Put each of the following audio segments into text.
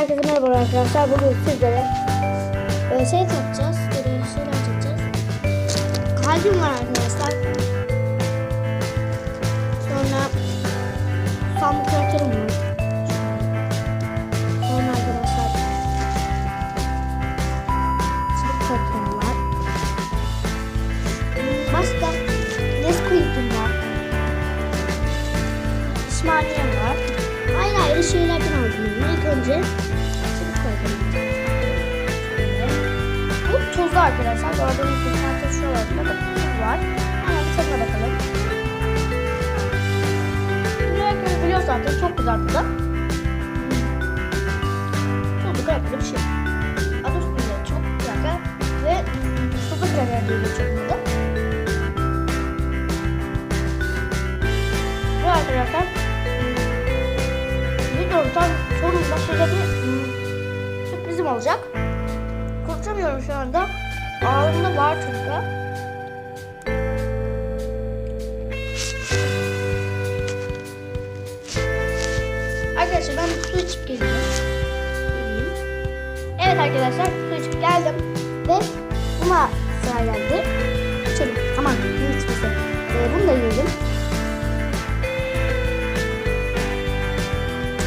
Herkese merhaba arkadaşlar. Bugün sizlere e, şey takacağız. Böyle şeyler takacağız. Kalbim var arkadaşlar. Sonra Samu karakterim var. Sonra arkadaşlar Çılık karakterim var. Başka Nesquik'im var. İsmail'im var. Ayrı ayrı şeylerden aldım. İlk önce Tuzlu arkadaşlar. Gördüğünüz gibi zaten şuralarında da var. Hemen bir bakalım. Bunu biliyor zaten. Çok güzel tadı. Tuzlu karakteri bir şey. Adı üstünde çok güzel ve tuzlu kraker diye geçiyor burada. Ve arkadaşlar videonun tam sonunda size bir sürprizim olacak. Konuşamıyorum şu anda. Ağzımda var çünkü. Arkadaşlar ben su içip. Geleyim. Evet arkadaşlar su içip geldim. Ve buna sıra geldi. İçelim. Aman ne içmesi. Ee, bunu da yiyelim.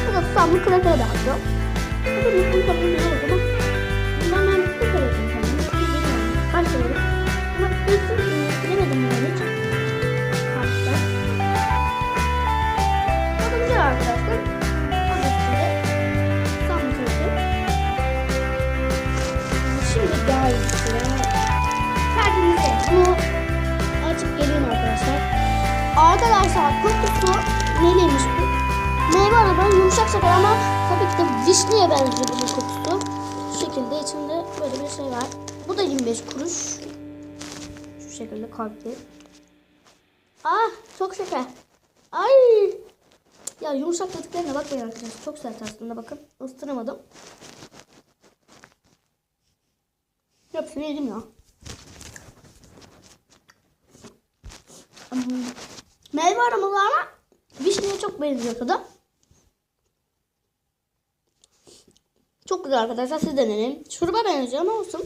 Bu da tutamlı kraker de aldım. Bu da tabii ne o Arkadaşlar kokusu neliymiş bu? Meyve arabanın yumuşak şeker ama tabii ki de vişneye benziyor bunun kokusu. Şu şekilde içinde böyle bir şey var. Bu da 25 kuruş. Şu şekilde kalpli. Ah çok şeker. Ay. Ya yumuşak dediklerine bakmayın arkadaşlar. Çok sert aslında bakın. Isıramadım. Hepsini yedim ya. Hmm. Meyve aromalı ama vişneye çok benziyor tadı. Çok güzel arkadaşlar siz deneyin. Şuruba benziyor ama olsun.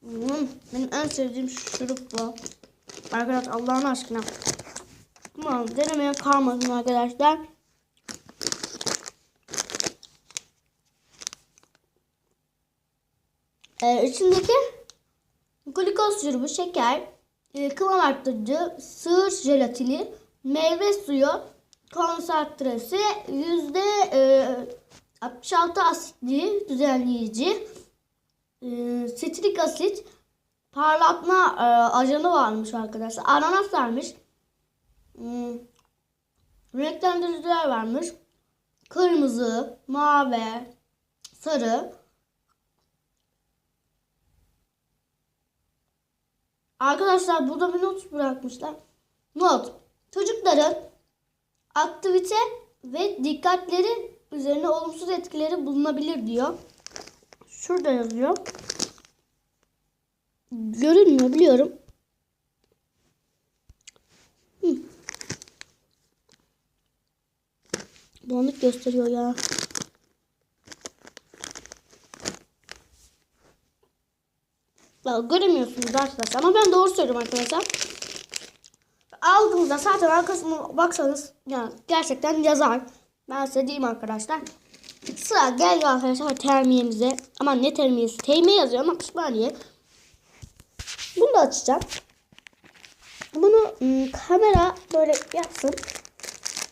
Hmm, benim en sevdiğim şurup bu. Arkadaşlar Allah'ın aşkına. Ama denemeye kalmasın arkadaşlar. Ee, içindeki glikoz şurubu, şeker, kıvam arttırıcı, sığır jelatini, meyve suyu, konsantresi, yüzde e, 66 asitli düzenleyici, e, sitrik asit, parlatma e, ajanı varmış arkadaşlar. Ananas varmış. Hmm, renklendiriciler varmış. Kırmızı, mavi, sarı. Arkadaşlar burada bir not bırakmışlar. Not. Çocukların aktivite ve dikkatleri üzerine olumsuz etkileri bulunabilir diyor. Şurada yazıyor. Görünmüyor biliyorum. Bulanık gösteriyor ya. Göremiyorsunuz arkadaşlar ama ben doğru söylüyorum arkadaşlar. Aldığınızda zaten arkasına baksanız ya gerçekten yazar. Ben size diyeyim arkadaşlar. Sıra geldi arkadaşlar termiyemize. Ama ne termiyesi? Teyme yazıyor ama pişmaniye. Bunu da açacağım. Bunu ım, kamera böyle yatsın.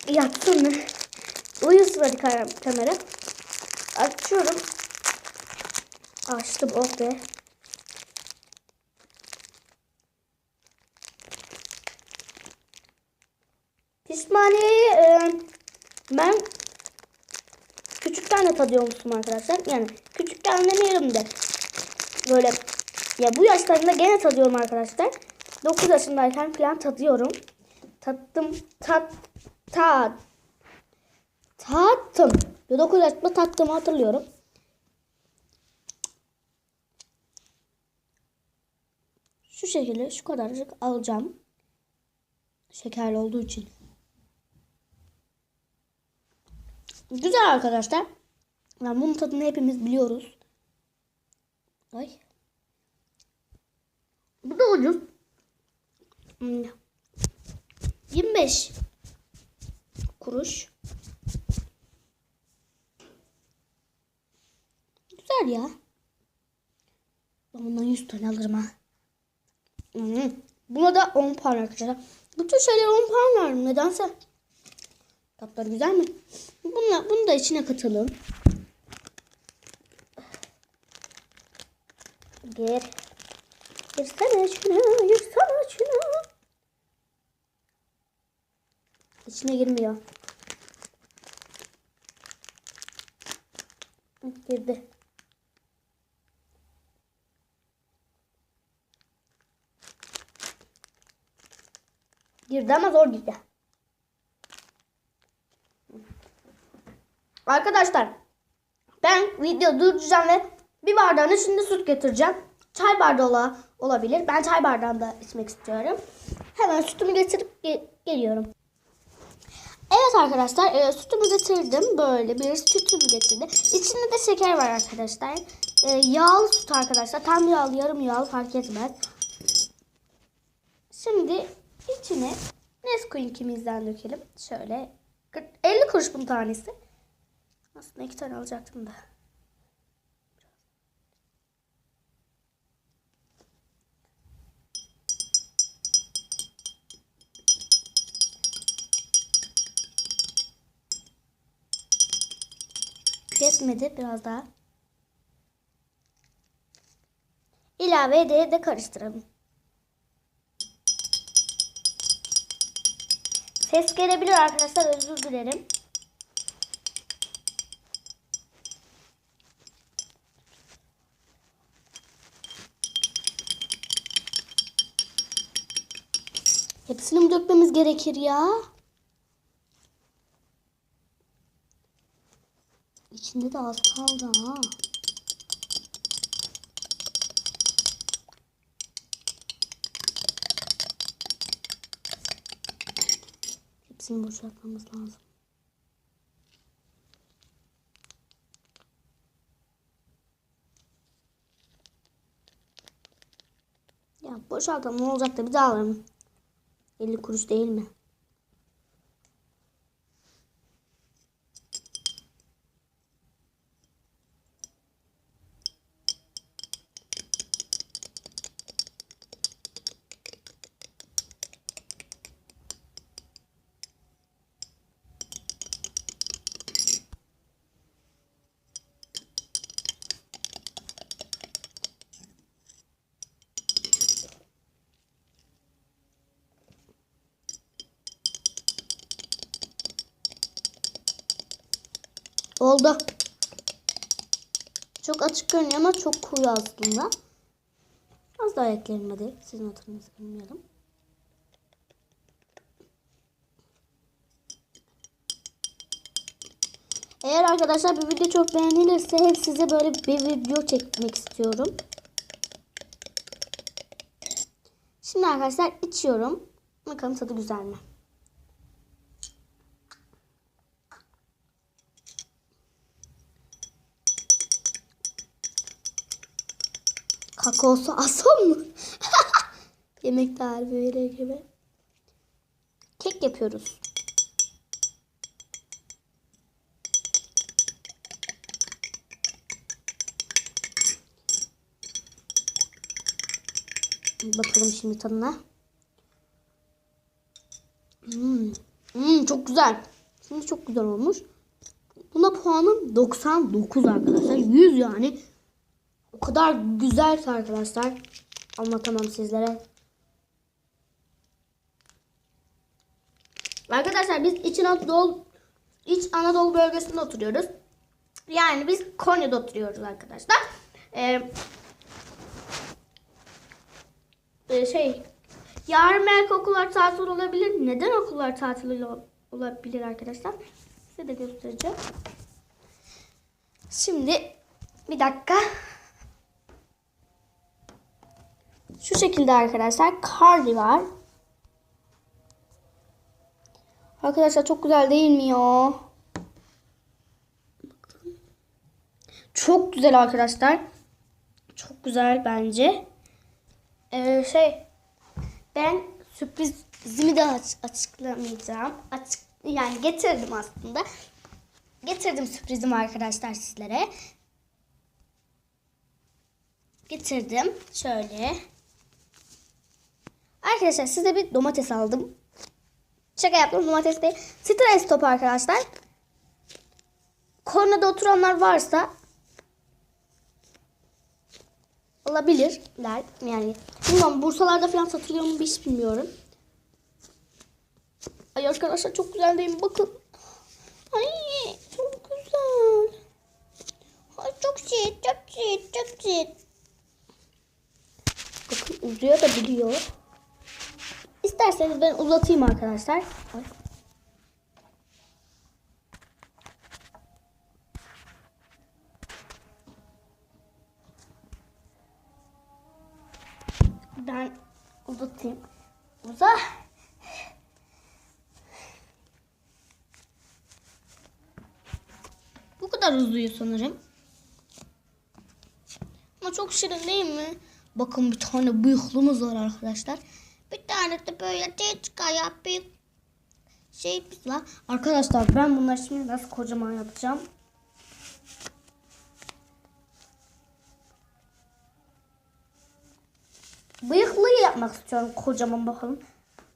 Yatsın mı? Uyusun hadi kam- kamera. Açıyorum. Açtım oh be. Pişmaniyeyi e, ben küçükten de tadıyormuşum arkadaşlar. Yani küçükken demeyelim de böyle ya bu yaşlarında gene tadıyorum arkadaşlar. 9 yaşındayken falan tadıyorum. Tattım tat tat tattım. 9 yaşında tattığımı hatırlıyorum. Şu şekilde şu kadarcık alacağım. Şekerli olduğu için. Güzel arkadaşlar. Yani bunun tadını hepimiz biliyoruz. Ay. Bu da ucuz. Hmm. 25 kuruş. Güzel ya. Ben bundan 100 tane alırım ha. Hmm. Buna da 10 puan arkadaşlar. Bütün şeyler 10 puan var nedense. Tatları güzel mi? Bunu, bunu da içine katalım. Gir. Girsene şuna, girsene şuna. İçine girmiyor. Girdi. Girdi ama zor girdi. Arkadaşlar ben video durduracağım ve bir bardağın içinde süt getireceğim. Çay bardağı ola- olabilir. Ben çay bardağında içmek istiyorum. Hemen sütümü getirip ge- geliyorum. Evet arkadaşlar e, sütümü getirdim. Böyle bir sütümü getirdim. İçinde de şeker var arkadaşlar. E, yağlı süt arkadaşlar. Tam yağlı yarım yağlı fark etmez. Şimdi içine Nesquik'imizden dökelim. Şöyle 40 50 kuruş bunun tanesi. Aslında iki tane alacaktım da. Yetmedi biraz daha. İlave ede de karıştıralım. Ses gelebilir arkadaşlar özür dilerim. Hepsini mi dökmemiz gerekir ya? İçinde de az kaldı ha. Hepsini boşaltmamız lazım. Ya boşaltalım ne olacak da bir daha alalım. 50 kuruş değil mi? Oldu. Çok açık görünüyor ama çok koyu aslında. Az daha ekleyelim hadi. Sizin hatırınızı bilmeyelim. Eğer arkadaşlar bir video çok beğenilirse hep size böyle bir video çekmek istiyorum. Şimdi arkadaşlar içiyorum. Bakalım tadı güzel mi? Kakaosu asom mu? Yemek tarifi verir gibi. Kek yapıyoruz. Bakalım şimdi tadına. Hmm. Hmm, çok güzel. Şimdi çok güzel olmuş. Buna puanım 99 arkadaşlar. 100 yani. O kadar güzel arkadaşlar. Anlatamam sizlere. Arkadaşlar biz İç Anadolu İç Anadolu bölgesinde oturuyoruz. Yani biz Konya'da oturuyoruz arkadaşlar. Ee, e, şey yarın belki okullar tatil olabilir. Neden okullar tatil ol- olabilir arkadaşlar? Size de göstereceğim. Şimdi bir dakika. Şu şekilde arkadaşlar Cardi var. Arkadaşlar çok güzel değil mi ya? Çok güzel arkadaşlar. Çok güzel bence. Ee, şey ben sürprizimi de aç- açıklamayacağım. Açık, yani getirdim aslında. Getirdim sürprizimi arkadaşlar sizlere. Getirdim. Şöyle. Arkadaşlar size bir domates aldım. Şaka yaptım domates değil. Stres topu arkadaşlar. Kornada oturanlar varsa alabilirler. Yani bilmiyorum Bursalarda falan satılıyor mu hiç bilmiyorum. Ay arkadaşlar çok güzel değil mi? Bakın. Ay çok güzel. Ay çok şiit, çok şiit, çok şiit. Bakın uzuyor da biliyor. İsterseniz ben uzatayım arkadaşlar. Ben uzatayım. Uza. Bu kadar uzuyor sanırım. Ama çok şirin değil mi? Bakın bir tane bıyıklımız var arkadaşlar. Bir tane de böyle çıka yapayım. Şey var. Arkadaşlar ben bunları şimdi nasıl kocaman yapacağım. Bıyıklıyı yapmak istiyorum kocaman bakalım.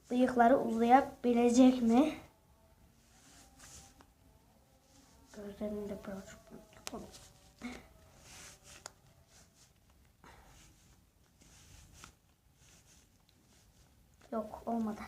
Bıyıkları uzayabilecek mi? Gözlerini de birazcık Yok olmadı.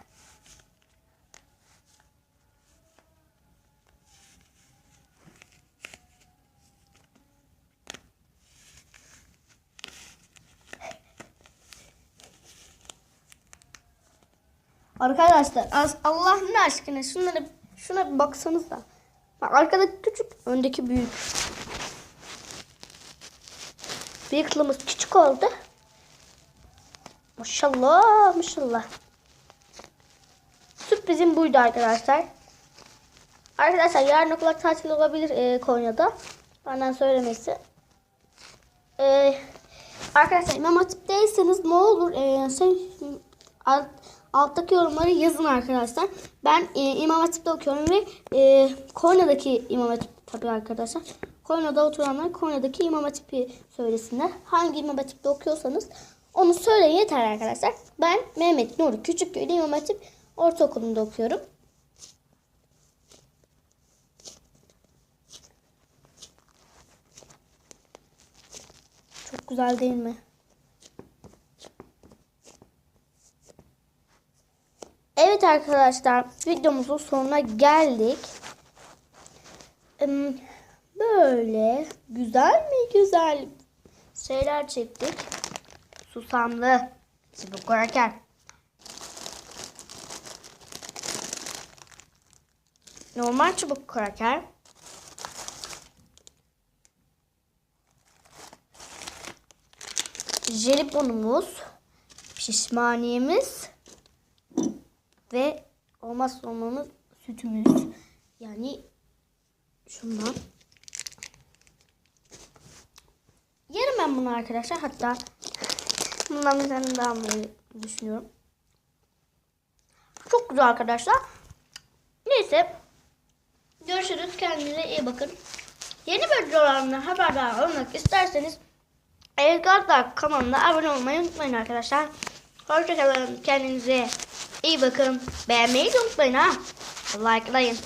Arkadaşlar az Allah'ın aşkına şunlara şuna bir baksanız da. Bak küçük, öndeki büyük. Bıyıklımız küçük oldu. Maşallah, maşallah. Sürprizim buydu arkadaşlar. Arkadaşlar yarın okula tatil olabilir e, Konya'da. Benden söylemesi. E, arkadaşlar İmam Hatip değilseniz ne olur e, şey, alt, alttaki yorumları yazın arkadaşlar. Ben e, İmam Hatip'te okuyorum ve e, Konya'daki İmam Hatip tabii arkadaşlar. Konya'da oturanlar Konya'daki İmam Hatip'i söylesinler. Hangi İmam Hatip'te okuyorsanız onu söyleyin yeter arkadaşlar. Ben Mehmet Nuri Küçükköy'de İmam Hatip Ortaokulu'nda okuyorum. Çok güzel değil mi? Evet arkadaşlar videomuzun sonuna geldik. Böyle güzel mi güzel şeyler çektik. Susamlı çubuk kraker. Normal çubuk kraker. Jelibonumuz, pişmaniyemiz ve olmazsa olmamız sütümüz. Yani şundan. Yerim ben bunu arkadaşlar. Hatta bundan bir tane daha almayı düşünüyorum. Çok güzel arkadaşlar. Neyse. Görüşürüz. Kendinize iyi bakın. Yeni videolarımdan haberdar olmak isterseniz Elgardar kanalına abone olmayı unutmayın arkadaşlar. Hoşçakalın. Kendinize iyi bakın. Beğenmeyi unutmayın ha. Likelayın.